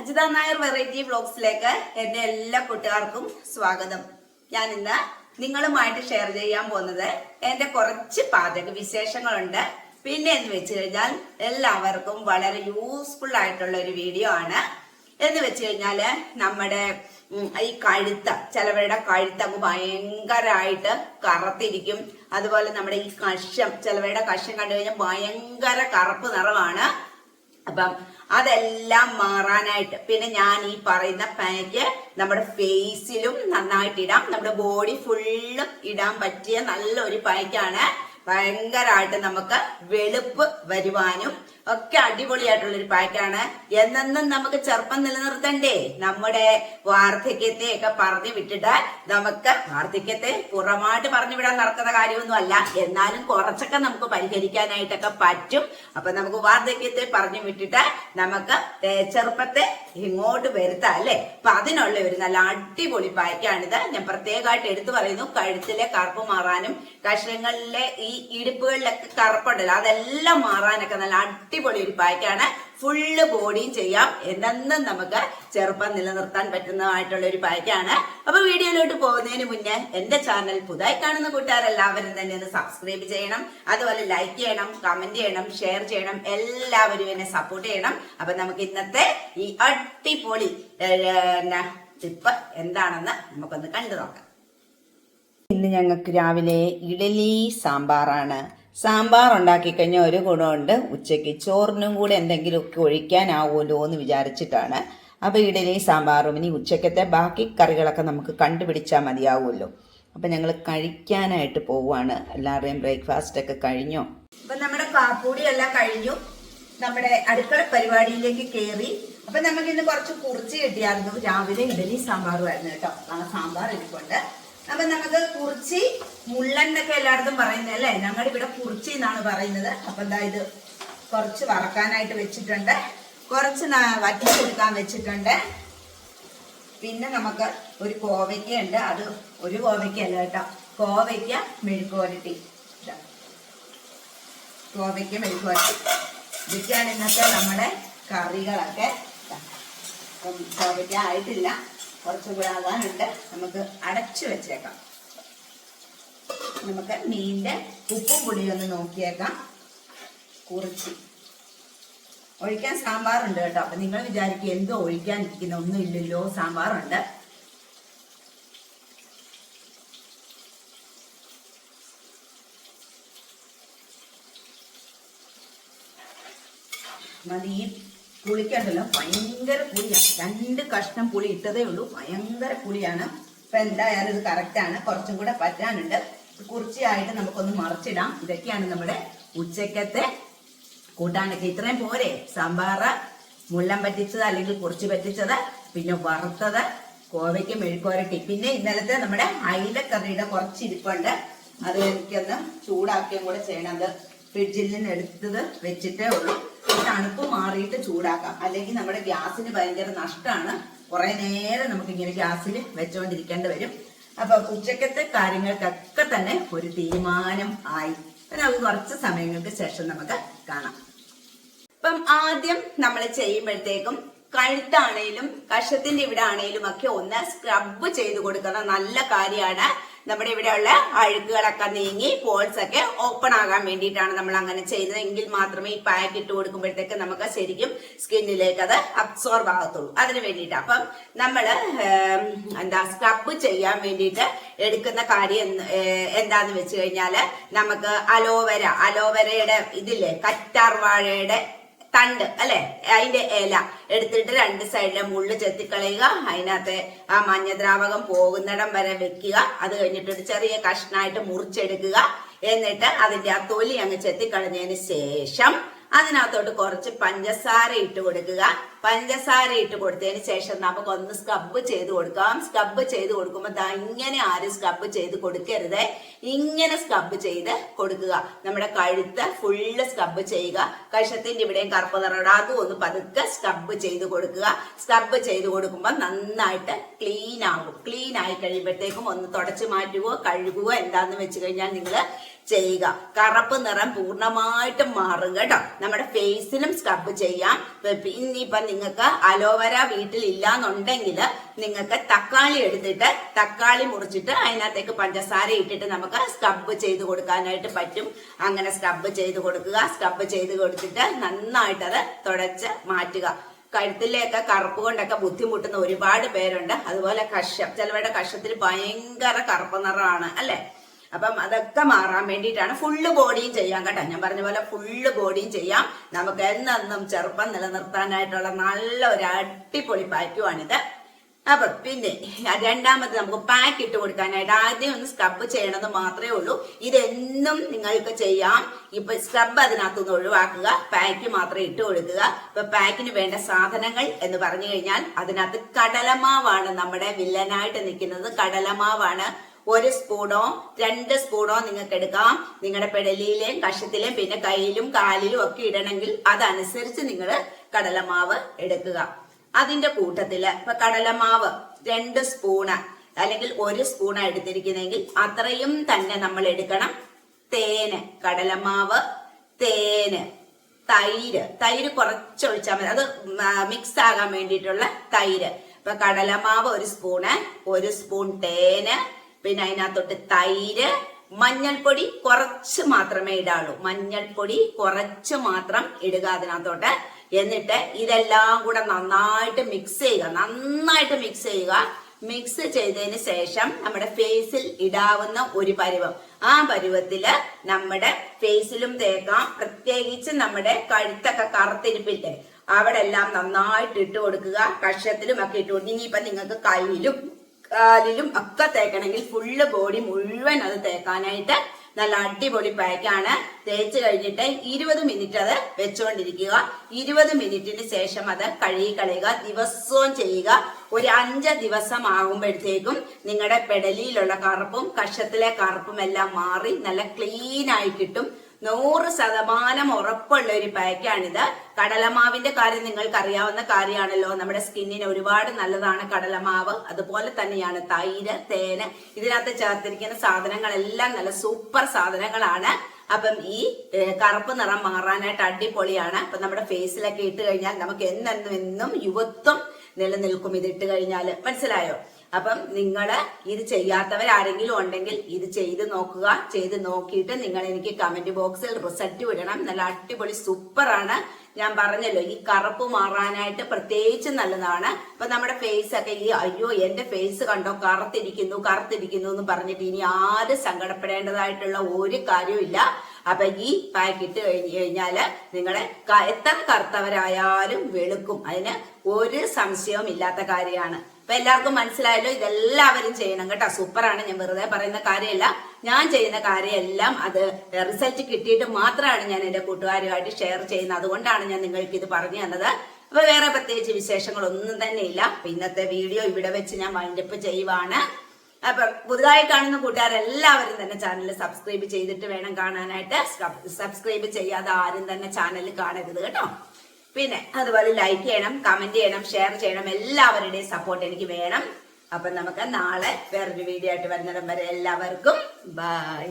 Ajitha Nair variety വ്ലോഗ്സിലേക്ക് എന്റെ എല്ലാ കൂട്ടുകാർക്കും സ്വാഗതം. ഞാൻ ഇന്ന് നിങ്ങളുമായിട്ട് ഷെയർ ചെയ്യാൻ പോകുന്നത് എന്റെ കുറച്ച് പാചക വിശേഷങ്ങളുണ്ട്. പിന്നെ എന്ന് വെച്ച് കഴിഞ്ഞാൽ എല്ലാവർക്കും വളരെ യൂസ്ഫുൾ ആയിട്ടുള്ള ഒരു വീഡിയോ ആണ്. എന്ന് വെച്ച് കഴിഞ്ഞാൽ നമ്മുടെ ഈ കഴുത്ത ചിലവരുടെ കഴുത്ത് അങ്ങ് ഭയങ്കരമായിട്ട് കറുത്തിരിക്കും. അതുപോലെ നമ്മുടെ ഈ കഷം ചിലവരുടെ കഷം കണ്ടു കഴിഞ്ഞാൽ ഭയങ്കര കറുപ്പ് നിറമാണ്. അപ്പം അതെല്ലാം മാറാനായിട്ട് പിന്നെ ഞാൻ ഈ പറയുന്ന പാക്ക് നമ്മുടെ ഫേസിലും നന്നായിട്ട് ഇടാം നമ്മുടെ ബോഡി ഫുള്ളും ഇടാൻ പറ്റിയ നല്ലൊരു പാക്കാണ് ഭയങ്കരമായിട്ട് നമുക്ക് വെളുപ്പ് വരുവാനും ഒക്കെ അടിപൊളിയായിട്ടുള്ള ഒരു പാക്കാണ് എന്നെന്നും നമുക്ക് ചെറുപ്പം നിലനിർത്തണ്ടേ? നമ്മുടെ വാർദ്ധക്യത്തെ ഒക്കെ പറഞ്ഞു വിട്ടിട്ട് നമുക്ക് വാർദ്ധക്യത്തെ പുറമായിട്ട് പറഞ്ഞു വിടാൻ നടക്കുന്ന കാര്യമൊന്നും അല്ല എന്നാലും കുറച്ചൊക്കെ നമുക്ക് പരിഹരിക്കാനായിട്ടൊക്കെ പറ്റും. അപ്പൊ നമുക്ക് വാർദ്ധക്യത്തെ പറഞ്ഞു വിട്ടിട്ട് നമുക്ക് ചെറുപ്പത്തെ ഇങ്ങോട്ട് വരുത്താം അല്ലെ? അപ്പൊ അതിനുള്ള ഒരു നല്ല അടിപൊളി പാക്കാണിത് ഞാൻ പ്രത്യേകമായിട്ട് എടുത്തു പറയുന്നു. കഴുത്തിലെ കറുപ്പ് മാറാനും കഷ്ണങ്ങളിലെ ഈ ഇടുപ്പുകളിലൊക്കെ കറുപ്പുണ്ടല്ലോ അതെല്ലാം മാറാനൊക്കെ നല്ല അടിപൊളി ഒരു പായ്ക്കാണ്. ഫുള്ള് ബോഡിയും ചെയ്യാം. എന്നെന്നും നമുക്ക് ചെറുപ്പം നിലനിർത്താൻ പറ്റുന്നതായിട്ടുള്ള ഒരു പായ്ക്കാണ്. അപ്പൊ വീഡിയോയിലോട്ട് പോകുന്നതിന് മുന്നേ എന്റെ ചാനൽ പുതുതായി കാണുന്ന കൂട്ടുകാരെല്ലാവരും തന്നെ ഒന്ന് സബ്സ്ക്രൈബ് ചെയ്യണം. അതുപോലെ ലൈക്ക് ചെയ്യണം കമന്റ് ചെയ്യണം ഷെയർ ചെയ്യണം. എല്ലാവരും എന്നെ സപ്പോർട്ട് ചെയ്യണം. അപ്പൊ നമുക്ക് ഇന്നത്തെ ഈ അടിപൊളി ടിപ്പ് എന്താണെന്ന് നമുക്കൊന്ന് കണ്ടു നോക്കാം. ഇന്ന് ഞങ്ങൾക്ക് രാവിലെ ഇഡലി സാമ്പാറാണ്. സാമ്പാർ ഉണ്ടാക്കി കഴിഞ്ഞാൽ ഒരു ഗുണമുണ്ട്. ഉച്ചയ്ക്ക് ചോറിനും കൂടെ എന്തെങ്കിലുമൊക്കെ ഒഴിക്കാനാവുമല്ലോ എന്ന് വിചാരിച്ചിട്ടാണ്. അപ്പോൾ ഇഡലി സാമ്പാറും ഇനി ഉച്ചക്കത്തെ ബാക്കി കറികളൊക്കെ നമുക്ക് കണ്ടുപിടിച്ചാൽ മതിയാവുമല്ലോ. അപ്പം ഞങ്ങൾ കഴിക്കാനായിട്ട് പോവുകയാണ്. എല്ലാവരുടെയും ബ്രേക്ക്ഫാസ്റ്റ് ഒക്കെ കഴിഞ്ഞോ? അപ്പം നമ്മുടെ കാപ്പൂടി എല്ലാം കഴിഞ്ഞു. നമ്മുടെ അടുക്കള പരിപാടിയിലേക്ക് കയറി അപ്പൊ നമുക്ക് ഇന്ന് കുറച്ച് കുറിച്ച് കിട്ടിയായിരുന്നു. രാവിലെ ഇഡലി സാമ്പാറുമായിരുന്നു കേട്ടോ. ആ സാമ്പാർ ഇരിപ്പുണ്ട് അപ്പൊ നമുക്ക് കുറിച്ചി മുള്ളെന്നൊക്കെ എല്ലായിടത്തും പറയുന്നത് അല്ലേ? ഞങ്ങളുടെ ഇവിടെ കുറിച്ചി എന്നാണ് പറയുന്നത്. അപ്പൊ എന്താ ഇത് കുറച്ച് വറക്കാനായിട്ട് വെച്ചിട്ടുണ്ട്. കുറച്ച് വറ്റിച്ചെടുക്കാൻ വെച്ചിട്ടുണ്ട്. പിന്നെ നമുക്ക് ഒരു കോവയ്ക്ക ഉണ്ട് അത് ഒരു കോവയ്ക്ക അല്ല കേട്ടോ. കോവയ്ക്ക മെഴുക്കുവരട്ടി കോവയ്ക്ക മെഴുക്കുവരട്ടി ഇതൊക്കെയാണ് ഇന്നത്തെ നമ്മുടെ കറികളൊക്കെ. കോവയ്ക്ക ആയിട്ടില്ല. കുറച്ചും കൂടെ ആകാനുണ്ട് നമുക്ക് അടച്ചു വെച്ചേക്കാം. നമുക്ക് മീനിന്റെ ഉപ്പും പൊടിയും ഒന്ന് നോക്കിയേക്കാം. കുറിച്ച്. ഒഴിക്കാൻ സാമ്പാറുണ്ട് കേട്ടോ. അപ്പൊ നിങ്ങൾ വിചാരിക്കും എന്തോ ഒഴിക്കാൻ ഇരിക്കുന്ന ഒന്നും ഇല്ലല്ലോ സാമ്പാറുണ്ട്. മതി. പുളിക്കണ്ടല്ലോ? ഭയങ്കര പുളിയാണ്. രണ്ട് കഷ്ണം പുളി ഇട്ടതേ ഉള്ളൂ. ഭയങ്കര പുളിയാണ്. ഇപ്പൊ എന്തായാലും ഇത് കറക്റ്റാണ് കുറച്ചും കൂടെ പറ്റാനുണ്ട്. കുറിച്ചായിട്ട് നമുക്കൊന്ന് മറിച്ചിടാം. ഇതൊക്കെയാണ് നമ്മുടെ ഉച്ചക്കത്തെ കൂട്ടാനൊക്കെ. ഇത്രയും പോരെ. സാമ്പാറ് മുള്ളം പറ്റിച്ചത് അല്ലെങ്കിൽ കുറിച്ച് പറ്റിച്ചത് പിന്നെ വറുത്തത് കോവയ്ക്ക് മെഴുക്കോരട്ടി പിന്നെ ഇന്നലത്തെ നമ്മുടെ അയിലക്കറിയുടെ കുറച്ച് ഇരിപ്പുണ്ട്. അത് എനിക്കൊന്ന് ചൂടാക്കുകയും കൂടെ ചെയ്യണം. അത് ഫ്രിഡ്ജിൽ നിന്ന് എടുത്തത് വെച്ചിട്ടേ ഉള്ളൂ. തണുപ്പ് മാറിയിട്ട് ചൂടാക്കാം. അല്ലെങ്കിൽ നമ്മുടെ ഗ്യാസിന് ഭയങ്കര നഷ്ടമാണ്. കുറെ നേരം നമുക്ക് ഇങ്ങനെ ഗ്യാസിൽ വെച്ചുകൊണ്ടിരിക്കേണ്ടി വരും. അപ്പൊ ഉച്ചക്കത്തെ കാര്യങ്ങൾക്കൊക്കെ തന്നെ ഒരു തീരുമാനം ആയി. അത് കുറച്ച് സമയങ്ങൾക്ക് ശേഷം നമുക്ക് കാണാം. അപ്പം ആദ്യം നമ്മൾ ചെയ്യുമ്പോഴത്തേക്കും കഴുത്താണേലും കഷത്തിന്റെ ഇവിടെ ആണേലും ഒക്കെ ഒന്ന് സ്ക്രബ് ചെയ്ത് കൊടുക്കുന്ന നല്ല കാര്യമാണ്. നമ്മുടെ ഇവിടെയുള്ള അഴുക്കുകളൊക്കെ നീങ്ങി പോൾസ് ഒക്കെ ഓപ്പൺ ആകാൻ വേണ്ടിയിട്ടാണ് നമ്മൾ അങ്ങനെ ചെയ്യുന്നത്. എങ്കിൽ മാത്രമേ ഈ പാക്ക് ഇട്ട് കൊടുക്കുമ്പോഴത്തേക്ക് നമുക്ക് ശരിക്കും സ്കിന്നിലേക്ക് അത് അബ്സോർബ് ആകത്തുള്ളൂ. അതിന് വേണ്ടിയിട്ട് അപ്പം നമ്മൾ എന്താ സ്ക്രബ് ചെയ്യാൻ വേണ്ടിയിട്ട് എടുക്കുന്ന കാര്യം എന്താന്ന് വെച്ച് കഴിഞ്ഞാൽ നമുക്ക് അലോവേര അലോവേരയുടെ ഇതില്ലേ കറ്റാർ വാഴയുടെ തണ്ട് അല്ലെ? അതിന്റെ ഇല എടുത്തിട്ട് രണ്ട് സൈഡിലെ മുള്ളു ചെത്തിക്കളയുക. അതിനകത്ത് ആ മഞ്ഞദ്രാവകം പോകുന്നിടം വരെ വെക്കുക. അത് കഴിഞ്ഞിട്ട് ഒരു ചെറിയ കഷ്ണായിട്ട് മുറിച്ചെടുക്കുക. എന്നിട്ട് അതിന്റെ ആ തൊലി അങ്ങ് ചെത്തിക്കളഞ്ഞതിന് ശേഷം അതിനകത്തോട്ട് കുറച്ച് പഞ്ചസാര ഇട്ട് കൊടുക്കുക. പഞ്ചസാര ഇട്ട് കൊടുത്തതിന് ശേഷം നമുക്ക് ഒന്ന് സ്ക്രബ് ചെയ്ത് കൊടുക്കാം. സ്ക്രബ് ചെയ്ത് കൊടുക്കുമ്പോൾ ഇങ്ങനെ ആരും സ്ക്രബ് ചെയ്ത് കൊടുക്കരുത്. ഇങ്ങനെ സ്ക്രബ് ചെയ്ത് കൊടുക്കുക. നമ്മുടെ കഴുത്ത് ഫുള്ള് സ്ക്രബ് ചെയ്യുക. കഷത്തിന്റെ ഇവിടെയും കറുപ്പ് നിറയുടെ അതും ഒന്ന് പതുക്കെ സ്ക്രബ് ചെയ്ത് കൊടുക്കുക. സ്ക്രബ് ചെയ്ത് കൊടുക്കുമ്പോൾ നന്നായിട്ട് ക്ലീൻ ആകും. ക്ലീൻ ആയി കഴിയുമ്പോഴത്തേക്കും ഒന്ന് തുടച്ചു മാറ്റുകയോ കഴുകുകയോ എന്താന്ന് വെച്ച് കഴിഞ്ഞാൽ നിങ്ങൾ ചെയ്യുക. കറുപ്പ് നിറം പൂർണമായിട്ടും മാറും കേട്ടോ. നമ്മുടെ ഫേസിലും സ്ക്രബ് ചെയ്യാം. ഇനിയിപ്പൊ നിങ്ങൾക്ക് അലോവേര വീട്ടിൽ ഇല്ലാന്നുണ്ടെങ്കിൽ നിങ്ങൾക്ക് തക്കാളി എടുത്തിട്ട് തക്കാളി മുറിച്ചിട്ട് അതിനകത്തേക്ക് പഞ്ചസാര ഇട്ടിട്ട് നമുക്ക് സ്ക്രബ് ചെയ്ത് കൊടുക്കാനായിട്ട് പറ്റും. അങ്ങനെ സ്ക്രബ് ചെയ്ത് കൊടുക്കുക. സ്ക്രബ് ചെയ്ത് കൊടുത്തിട്ട് നന്നായിട്ട് അത് തുടച്ച് മാറ്റുക. കഴുത്തിലേക്ക് കറുപ്പ് കൊണ്ടൊക്കെ ബുദ്ധിമുട്ടുന്ന ഒരുപാട് പേരുണ്ട്. അതുപോലെ കഷം ചിലവരുടെ കഷത്തിൽ ഭയങ്കര കറുപ്പ് നിറമാണ് അല്ലെ? അപ്പം അതൊക്കെ മാറാൻ വേണ്ടിയിട്ടാണ് ഫുള്ള് ബോഡിയും ചെയ്യാം കേട്ടോ. ഞാൻ പറഞ്ഞ പോലെ ഫുള്ള് ബോഡിയും ചെയ്യാം. നമുക്ക് എന്നെന്നും ചെറുപ്പം നിലനിർത്താനായിട്ടുള്ള നല്ല ഒരു അടിപൊളി പാക്കുവാണിത് അപ്പൊ പിന്നെ രണ്ടാമത് നമുക്ക് പാക്ക് ഇട്ട് കൊടുക്കാനായിട്ട് ആദ്യം ഒന്ന് സ്ക്രബ് ചെയ്യണത് മാത്രമേ ഉള്ളൂ. ഇതെന്നും നിങ്ങൾക്ക് ചെയ്യാം. ഇപ്പൊ സ്ക്രബ് അതിനകത്തുനിന്ന് ഒഴിവാക്കുക. പാക്ക് മാത്രം ഇട്ട് കൊടുക്കുക. ഇപ്പൊ പാക്കിന് വേണ്ട സാധനങ്ങൾ എന്ന് പറഞ്ഞു കഴിഞ്ഞാൽ അതിനകത്ത് കടലമാവാണ് നമ്മുടെ വില്ലനായിട്ട് നിൽക്കുന്നത്. കടലമാവാണ്. ഒരു സ്പൂണോ രണ്ട് സ്പൂണോ നിങ്ങൾക്ക് എടുക്കാം. നിങ്ങളുടെ പെടലിയിലെയും കഷത്തിലെയും പിന്നെ കയ്യിലും കാലിലും ഒക്കെ ഇടണമെങ്കിൽ അതനുസരിച്ച് നിങ്ങൾ കടലമാവ് എടുക്കുക. അതിന്റെ കൂട്ടത്തിൽ ഇപ്പൊ കടലമാവ് രണ്ട് സ്പൂണ് അല്ലെങ്കിൽ ഒരു സ്പൂണ് എടുത്തിരിക്കുന്നെങ്കിൽ അത്രയും തന്നെ നമ്മൾ എടുക്കണം. തേന് കടലമാവ് തേന് തൈര്. തൈര് കുറച്ച് ഒഴിച്ചാൽ മതി. അത് മിക്സ് ആകാൻ വേണ്ടിയിട്ടുള്ള തൈര്. ഇപ്പൊ കടലമാവ് ഒരു സ്പൂണ് ഒരു സ്പൂൺ തേന് പിന്നെ അതിനകത്തോട്ട് തൈര് മഞ്ഞൾപ്പൊടി കുറച്ച് മാത്രമേ ഇടാവുള്ളൂ മഞ്ഞൾപ്പൊടി കുറച്ച് മാത്രം ഇടുക അതിനകത്തോട്ട്. എന്നിട്ട് ഇതെല്ലാം കൂടെ നന്നായിട്ട് മിക്സ് ചെയ്യുക. നന്നായിട്ട് മിക്സ് ചെയ്യുക. മിക്സ് ചെയ്തതിന് ശേഷം നമ്മുടെ ഫേസിൽ ഇടാവുന്ന ഒരു പരുവം. ആ പരുവത്തിൽ നമ്മുടെ ഫേസിലും തേക്കാം. പ്രത്യേകിച്ച് നമ്മുടെ കഴുത്തൊക്കെ കറുത്തിരിപ്പില്ലേ? അവിടെ എല്ലാം നന്നായിട്ട് ഇട്ട് കൊടുക്കുക. കഷത്തിലും ഒക്കെ ഇട്ട് കൊടുക്കുക. ഇനിയിപ്പൊ നിങ്ങൾക്ക് കയ്യിലും കാലിലും ഒക്കെ തേക്കണമെങ്കിൽ ഫുള്ള് ബോഡി മുഴുവൻ അത് തേക്കാനായിട്ട് നല്ല അടിപൊളി പാക്കാണ് തേച്ച് കഴിഞ്ഞിട്ട് ഇരുപത് മിനിറ്റ് അത് വെച്ചുകൊണ്ടിരിക്കുക ഇരുപത് മിനിറ്റിന് ശേഷം അത് കഴുകി കളയുക ദിവസവും ചെയ്യുക. ഒരു അഞ്ച് ദിവസം ആകുമ്പോഴത്തേക്കും നിങ്ങളുടെ പെടലിയിലുള്ള കറുപ്പും കഷത്തിലെ കറുപ്പും എല്ലാം മാറി നല്ല ക്ലീൻ ആയി കിട്ടും. നൂറ് ശതമാനം ഉറപ്പുള്ള ഒരു പാക്കാണിത്. കടലമാവിന്റെ കാര്യം നിങ്ങൾക്ക് അറിയാവുന്ന കാര്യമാണല്ലോ. നമ്മുടെ സ്കിന്നിന് ഒരുപാട് നല്ലതാണ് കടലമാവ്. അതുപോലെ തന്നെയാണ് തൈര് തേന്. ഇതിനകത്ത് ചേർത്തിരിക്കുന്ന സാധനങ്ങളെല്ലാം നല്ല സൂപ്പർ സാധനങ്ങളാണ്. അപ്പം ഈ കറുപ്പ് നിറം മാറാനായിട്ട് അടിപൊളിയാണ്. അപ്പൊ നമ്മുടെ ഫേസിലൊക്കെ ഇട്ട് കഴിഞ്ഞാൽ നമുക്ക് എന്നെന്നും എന്നും യുവത്വം നിലനിൽക്കും. ഇത് ഇട്ട് കഴിഞ്ഞാൽ മനസ്സിലായോ? അപ്പം നിങ്ങൾ ഇത് ചെയ്യാത്തവർ ആരെങ്കിലും ഉണ്ടെങ്കിൽ ഇത് ചെയ്ത് നോക്കുക. ചെയ്ത് നോക്കിയിട്ട് നിങ്ങൾ എനിക്ക് കമന്റ് ബോക്സിൽ റിസൾട്ട് വിടണം. നല്ല അടിപൊളി സൂപ്പറാണ് ഞാൻ പറഞ്ഞല്ലോ ഈ കറുപ്പ് മാറാനായിട്ട് പ്രത്യേകിച്ച് നല്ലതാണ്. ഇപ്പൊ നമ്മുടെ ഫേസ് ഒക്കെ ഈ അയ്യോ എന്റെ ഫേസ് കണ്ടോ കറുത്തിരിക്കുന്നു കറുത്തിരിക്കുന്നു എന്ന് പറഞ്ഞിട്ട് ഇനി ആരും സങ്കടപ്പെടേണ്ടതായിട്ടുള്ള ഒരു കാര്യമില്ല അപ്പൊ ഈ പാക്ക് ഇട്ട് കഴിഞ്ഞു കഴിഞ്ഞാൽ നിങ്ങളെ എത്ര കറുത്തവരായാലും വെളുക്കും. അതിന് ഒരു സംശയവും ഇല്ലാത്ത കാര്യമാണ്. അപ്പൊ എല്ലാവർക്കും മനസ്സിലായല്ലോ? ഇതെല്ലാവരും ചെയ്യണം കേട്ടോ. സൂപ്പറാണ്. ഞാൻ വെറുതെ പറയുന്ന കാര്യമല്ല. ഞാൻ ചെയ്യുന്ന കാര്യമെല്ലാം അത് റിസൾട്ട് കിട്ടിയിട്ട് മാത്രമാണ് ഞാൻ എന്റെ കൂട്ടുകാരുമായിട്ട് ഷെയർ ചെയ്യുന്നത്. അതുകൊണ്ടാണ് ഞാൻ നിങ്ങൾക്ക് ഇത് പറഞ്ഞു തന്നത്. അപ്പൊ വേറെ പ്രത്യേകിച്ച് വിശേഷങ്ങളൊന്നും തന്നെ ഇല്ല. അപ്പൊ ഇന്നത്തെ വീഡിയോ ഇവിടെ വെച്ച് ഞാൻ വൈൻഡപ്പ് ചെയ്യുവാണ്. അപ്പൊ പുതുതായി കാണുന്ന കൂട്ടുകാരെല്ലാവരും തന്നെ ചാനൽ സബ്സ്ക്രൈബ് ചെയ്തിട്ട് വേണം കാണാനായിട്ട്. സബ്സ്ക്രൈബ് ചെയ്യാതെ ആരും തന്നെ ചാനൽ കാണരുത് കേട്ടോ. പിന്നെ അതുപോലെ ലൈക്ക് ചെയ്യണം കമന്റ് ചെയ്യണം ഷെയർ ചെയ്യണം എല്ലാവരുടെയും സപ്പോർട്ട് എനിക്ക് വേണം. അപ്പൊ നമുക്ക് നാളെ വേറൊരു വീഡിയോ ആയിട്ട് വരുന്നിടം വരെ എല്ലാവർക്കും ബൈ